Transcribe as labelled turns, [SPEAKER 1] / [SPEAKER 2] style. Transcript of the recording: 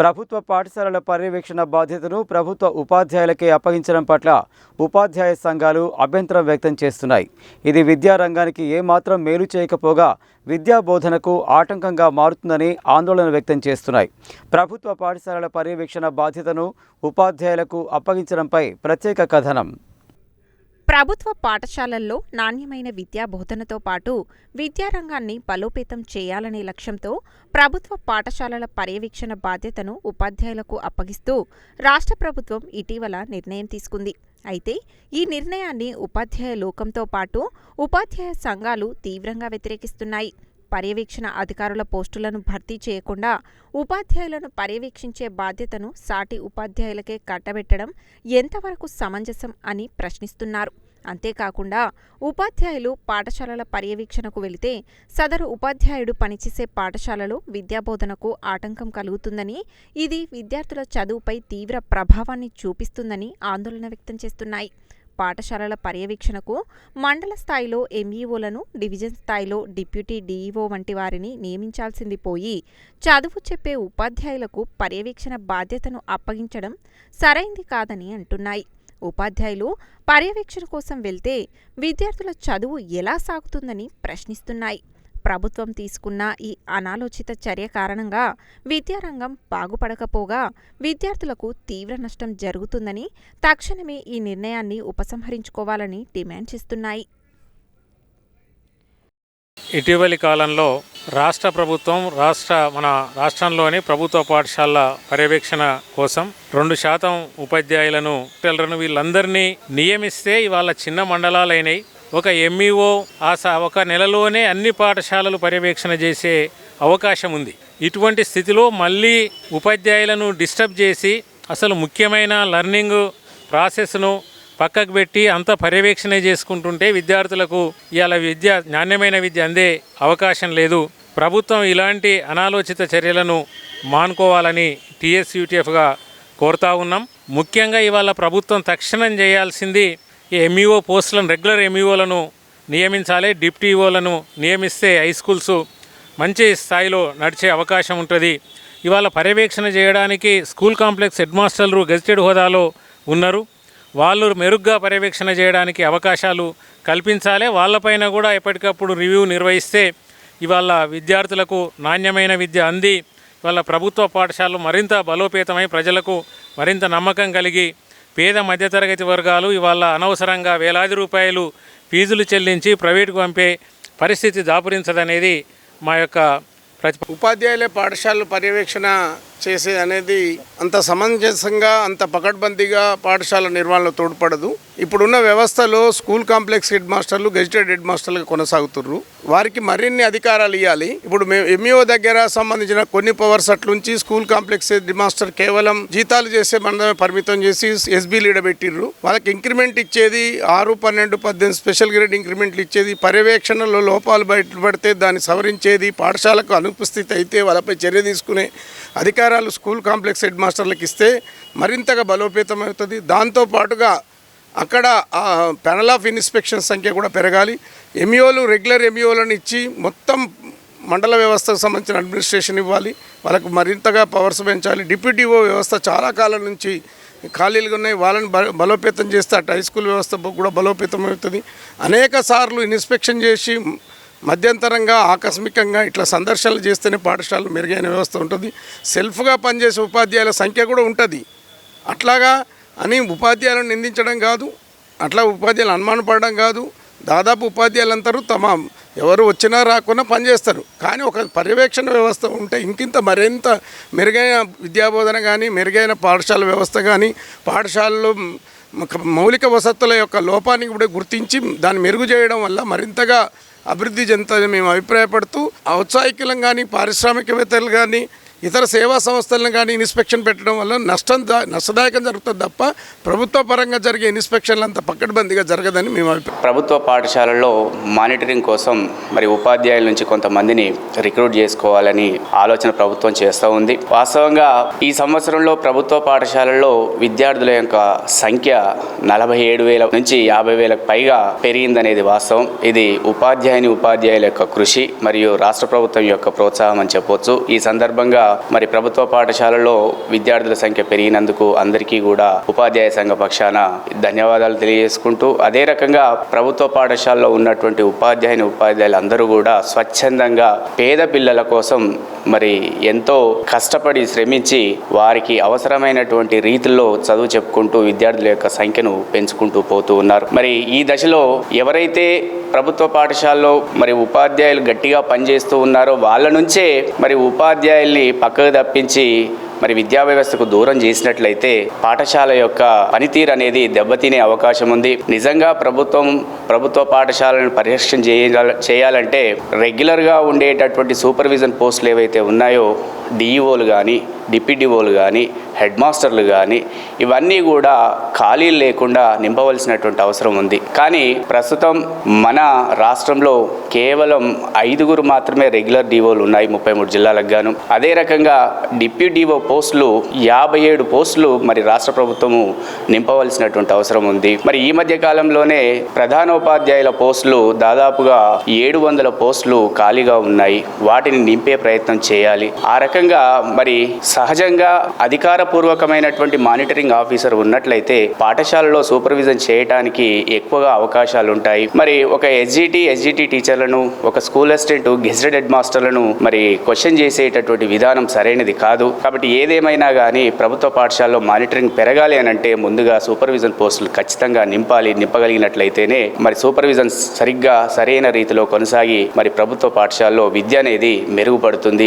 [SPEAKER 1] ప్రభుత్వ పాఠశాలల పర్యవేక్షణ బాధ్యతను ప్రభుత్వ ఉపాధ్యాయులకే అప్పగించడం పట్ల ఉపాధ్యాయ సంఘాలు అభ్యంతరం వ్యక్తం చేస్తున్నాయి. ఇది విద్యారంగానికి ఏమాత్రం మేలు చేయకపోగా విద్యా బోధనకు ఆటంకంగా మారుతుందని ఆందోళన వ్యక్తం చేస్తున్నాయి. ప్రభుత్వ పాఠశాలల పర్యవేక్షణ బాధ్యతను ఉపాధ్యాయులకు అప్పగించడంపై ప్రత్యేక కథనం.
[SPEAKER 2] ప్రభుత్వ పాఠశాలల్లో నాణ్యమైన విద్యా బోధనతో పాటు విద్యారంగాన్ని బలోపేతం చేయాలనే లక్ష్యంతో ప్రభుత్వ పాఠశాలల పర్యవేక్షణ బాధ్యతను ఉపాధ్యాయులకు అప్పగిస్తూ రాష్ట్ర ప్రభుత్వం ఇటీవల నిర్ణయం తీసుకుంది. అయితే ఈ నిర్ణయాన్ని ఉపాధ్యాయ లోకంతో పాటు ఉపాధ్యాయ సంఘాలు తీవ్రంగా వ్యతిరేకిస్తున్నాయి. పర్యవేక్షణ అధికారుల పోస్టులను భర్తీ చేయకుండా ఉపాధ్యాయులను పర్యవేక్షించే బాధ్యతను సాటి ఉపాధ్యాయులకే కట్టబెట్టడం ఎంతవరకు సమంజసం అని ప్రశ్నిస్తున్నారు. అంతేకాకుండా ఉపాధ్యాయులు పాఠశాలల పర్యవేక్షణకు వెళితే సదరు ఉపాధ్యాయుడు పనిచేసే పాఠశాలలో విద్యాబోధనకు ఆటంకం కలుగుతుందని ఇది విద్యార్థుల చదువుపై తీవ్ర ప్రభావాన్ని చూపిస్తుందని ఆందోళన వ్యక్తం చేస్తున్నాయి. పాఠశాలల పర్యవేక్షణకు మండల స్థాయిలో ఎంఈఓలను డివిజన్ స్థాయిలో డిప్యూటీ డీఈఓ వంటి వారిని నియమించాల్సింది పోయి చదువు చెప్పే ఉపాధ్యాయులకు పర్యవేక్షణ బాధ్యతను అప్పగించడం సరైంది కాదని అంటున్నాయి. ఉపాధ్యాయులు పర్యవేక్షణ కోసం వెళ్తే విద్యార్థుల చదువు ఎలా సాగుతుందని ప్రశ్నిస్తున్నాయి. ప్రభుత్వం తీసుకున్న ఈ అనాలోచిత చర్య కారణంగా విద్యారంగం బాగుపడకపోగా విద్యార్థులకు తీవ్ర నష్టం జరుగుతుందని తక్షణమే ఈ నిర్ణయాన్ని ఉపసంహరించుకోవాలని డిమాండ్ చేస్తున్నాయి.
[SPEAKER 3] ఇటీవలి కాలంలో రాష్ట్ర ప్రభుత్వం రాష్ట్ర మన రాష్ట్రంలోని ప్రభుత్వ పాఠశాలల పర్యవేక్షణ కోసం రెండు శాతం ఉపాధ్యాయులను వీళ్ళందరినీ నియమిస్తే ఇవాళ చిన్న మండలాలైనవి ఒక ఎంఈఓ ఆ స- ఒక నెలలోనే అన్ని పాఠశాలలు పర్యవేక్షణ చేసే అవకాశం ఉంది. ఇటువంటి స్థితిలో మళ్ళీ ఉపాధ్యాయులను డిస్టర్బ్ చేసి అసలు ముఖ్యమైన లర్నింగ్ ప్రాసెస్ను పక్కకు పెట్టి అంత పర్యవేక్షణ చేసుకుంటుంటే విద్యార్థులకు ఇవాళ విద్య నాణ్యమైన విద్య అందే అవకాశం లేదు. ప్రభుత్వం ఇలాంటి అనాలోచిత చర్యలను మానుకోవాలని టీఎస్యూటీఎఫ్గా కోరుతా ఉన్నాం. ముఖ్యంగా ఇవాళ ప్రభుత్వం తక్షణం చేయాల్సింది ఈ ఎంఈఓ పోస్టులను రెగ్యులర్ ఎంఈఓలను నియమించాలి డిప్టీఓలను నియమిస్తే హై స్కూల్స్ మంచి స్థాయిలో నడిచే అవకాశం ఉంటుంది. ఇవాళ పర్యవేక్షణ చేయడానికి స్కూల్ కాంప్లెక్స్ హెడ్ మాస్టర్లు గెజిటెడ్ హోదాలో ఉన్నారు. వాళ్ళు మెరుగ్గా పర్యవేక్షణ చేయడానికి అవకాశాలు కల్పించాలి. వాళ్ళపైన కూడా ఎప్పటికప్పుడు రివ్యూ నిర్వహిస్తే ఇవాళ విద్యార్థులకు నాణ్యమైన విద్య అంది. ఇవాళ ప్రభుత్వ పాఠశాలలు మరింత బలోపేతమై ప్రజలకు మరింత నమ్మకం కలిగి పేద మధ్యతరగతి వర్గాలు ఇవాళ అనవసరంగా వేలాది రూపాయలు ఫీజులు చెల్లించి ప్రైవేటుకు పంపే పరిస్థితి దాపురించదనేది మా యొక్క ప్రతి
[SPEAKER 4] ఉపాధ్యాయుల పాఠశాలల పర్యవేక్షణ చేసే అనేది అంత సమంజసంగా అంత పకడ్బందీగా పాఠశాల నిర్వహణలో తోడ్పడదు. ఇప్పుడున్న వ్యవస్థలో స్కూల్ కాంప్లెక్స్ హెడ్ మాస్టర్లు గెజిటెడ్ హెడ్ మాస్టర్లుగా కొనసాగుతుర్రు. వారికి మరిన్ని అధికారాలు ఇవ్వాలి ఇప్పుడు మేము ఎంఈఓ దగ్గర సంబంధించిన కొన్ని పవర్స్ అట్లుంచి స్కూల్ కాంప్లెక్స్ హెడ్ మాస్టర్ కేవలం జీతాలు చేసే మందమే పరిమితం చేసి ఎస్బీ లీడ పెట్టిర్రు వాళ్ళకి ఇంక్రిమెంట్ ఇచ్చేది ఆరు పన్నెండు పద్దెనిమిది స్పెషల్ గ్రేడ్ ఇంక్రిమెంట్లు ఇచ్చేది పర్యవేక్షణలో లోపాలు బయటపడితే దాన్ని సవరించేది పాఠశాలకు అనుపస్థితి అయితే వాళ్ళపై చర్య తీసుకునే అధికారాలు స్కూల్ కాంప్లెక్స్ హెడ్ మాస్టర్లకు ఇస్తే మరింతగా బలోపేతం అవుతుంది దాంతోపాటుగా అక్కడ పెనల్ ఆఫ్ ఇన్స్పెక్షన్ సంఖ్య కూడా పెరగాలి. ఎంఈఓలు రెగ్యులర్ ఎంఈఓలను ఇచ్చి మొత్తం మండల వ్యవస్థకు సంబంధించిన అడ్మినిస్ట్రేషన్ ఇవ్వాలి. వాళ్ళకు మరింతగా పవర్స్ పెంచాలి. డిప్యూటీఓ వ్యవస్థ చాలా కాలం నుంచి ఖాళీలుగా ఉన్నాయి. వాళ్ళని బ- బలోపేతం చేస్తే అటు హై స్కూల్ వ్యవస్థ కూడా బలోపేతం అవుతుంది అనేక సార్లు ఇన్స్పెక్షన్ చేసి మధ్యంతరంగా ఆకస్మికంగా ఇట్లా సందర్శనలు చేస్తేనే పాఠశాలలో మెరుగైన వ్యవస్థ ఉంటుంది. సెల్ఫ్గా పనిచేసే ఉపాధ్యాయుల సంఖ్య కూడా ఉంటుంది. అట్లాగా అని ఉపాధ్యాయులను నిందించడం కాదు అట్లా ఉపాధ్యాయులు అనుమానపడడం కాదు. దాదాపు ఉపాధ్యాయులందరూ తమ ఎవరు వచ్చినా రాకున్నా పనిచేస్తారు. కానీ ఒక పర్యవేక్షణ వ్యవస్థ ఉంటే ఇంకింత మరింత మెరుగైన విద్యాబోధన కానీ మెరుగైన పాఠశాల వ్యవస్థ కానీ పాఠశాలలో మౌలిక వసతుల యొక్క లోపాన్ని కూడా గుర్తించి దాన్ని మెరుగు చేయడం వల్ల మరింతగా అభివృద్ధి చెందుతుందని మేము అభిప్రాయపడుతూ ఔత్సాహికులను కానీ పారిశ్రామికవేత్తలు కానీ ఇతర సేవా సంస్థలను కానీ ఇన్స్పెక్షన్ పెట్టడం వల్ల నష్టం దా- నష్టదాయకం జరుగుతుంది తప్ప ప్రభుత్వ పరంగా జరిగే ఇన్స్పెక్షన్లు అంత పక్కడబందీగా జరగదని మేము అభిప్రాయం.
[SPEAKER 5] ప్రభుత్వ పాఠశాలల్లో మానిటరింగ్ కోసం మరి ఉపాధ్యాయుల నుంచి కొంతమందిని రిక్రూట్ చేసుకోవాలని ఆలోచన ప్రభుత్వం చేస్తూ ఉంది. వాస్తవంగా ఈ సంవత్సరంలో ప్రభుత్వ పాఠశాలల్లో విద్యార్థుల యొక్క సంఖ్య నలభై ఏడు వేల నుంచి యాభై వేలకు పైగా పెరిగిందనేది వాస్తవం. ఇది ఉపాధ్యాయుని ఉపాధ్యాయుల యొక్క కృషి మరియు రాష్ట్ర ప్రభుత్వం యొక్క ప్రోత్సాహం అని చెప్పవచ్చు ఈ సందర్భంగా మరి ప్రభుత్వ పాఠశాలలో విద్యార్థుల సంఖ్య పెరిగినందుకు అందరికీ కూడా ఉపాధ్యాయ సంఘ పక్షాన ధన్యవాదాలు తెలియజేసుకుంటూ అదే రకంగా ప్రభుత్వ పాఠశాలలో ఉన్నటువంటి ఉపాధ్యాయుని ఉపాధ్యాయులు అందరూ కూడా స్వచ్ఛందంగా పేద పిల్లల కోసం మరి ఎంతో కష్టపడి శ్రమించి వారికి అవసరమైనటువంటి రీతిలో చదువు చెప్పుకుంటూ విద్యార్థుల యొక్క సంఖ్యను పెంచుకుంటూ పోతూ ఉన్నారు. మరి ఈ దశలో ఎవరైతే ప్రభుత్వ పాఠశాలలో మరి ఉపాధ్యాయులు గట్టిగా పనిచేస్తూ ఉన్నారో వాళ్ళ నుంచే మరి ఉపాధ్యాయుల్ని పక్కకు తప్పించి మరి విద్యా వ్యవస్థకు దూరం చేసినట్లయితే పాఠశాల యొక్క పనితీరు అనేది దెబ్బతినే అవకాశం ఉంది. నిజంగా ప్రభుత్వం ప్రభుత్వ పాఠశాలను పరిరక్షణ చేయాలంటే రెగ్యులర్గా ఉండేటటువంటి సూపర్విజన్ పోస్టులు ఏవైతే ఉన్నాయో డిఈఓలు కానీ డిప్యూటీఓలు కానీ హెడ్ మాస్టర్లు కానీ ఇవన్నీ కూడా ఖాళీలు లేకుండా నింపవలసినటువంటి అవసరం ఉంది. కానీ ప్రస్తుతం మన రాష్ట్రంలో కేవలం ఐదుగురు మాత్రమే రెగ్యులర్ డివోలు ఉన్నాయి ముప్పై మూడు జిల్లాలకు గాను. అదే రకంగా డిప్యూటీఓ పోస్టులు యాభై ఏడు పోస్టులు మరి రాష్ట్ర ప్రభుత్వము నింపవలసినటువంటి అవసరం ఉంది. మరి ఈ మధ్య కాలంలోనే ప్రధానోపాధ్యాయుల పోస్టులు దాదాపుగా ఏడు వందల పోస్టులు ఖాళీగా ఉన్నాయి. వాటిని నింపే ప్రయత్నం చేయాలి. ఆ రకంగా మరి సహజంగా అధికారపూర్వకమైనటువంటి మానిటరింగ్ ఆఫీసర్ ఉన్నట్లయితే పాఠశాలలో సూపర్విజన్ చేయటానికి ఎక్కువగా అవకాశాలు ఉంటాయి మరి ఒక ఎస్జిటి ఎస్జిటి టీచర్లను ఒక స్కూల్ అసిస్టెంట్ గెజెటెడ్ హెడ్ మాస్టర్లను మరి క్వశ్చన్ చేసేటటువంటి విధానం సరైనది కాదు. కాబట్టి ఏదేమైనా కానీ ప్రభుత్వ పాఠశాలలో మానిటరింగ్ పెరగాలి అని అంటే ముందుగా సూపర్విజన్ పోస్టులు ఖచ్చితంగా నింపాలి నింపగలిగినట్లయితేనే మరి సూపర్విజన్ సరిగ్గా సరైన రీతిలో కొనసాగి మరి ప్రభుత్వ పాఠశాలలో విద్య అనేది మెరుగుపడుతుంది.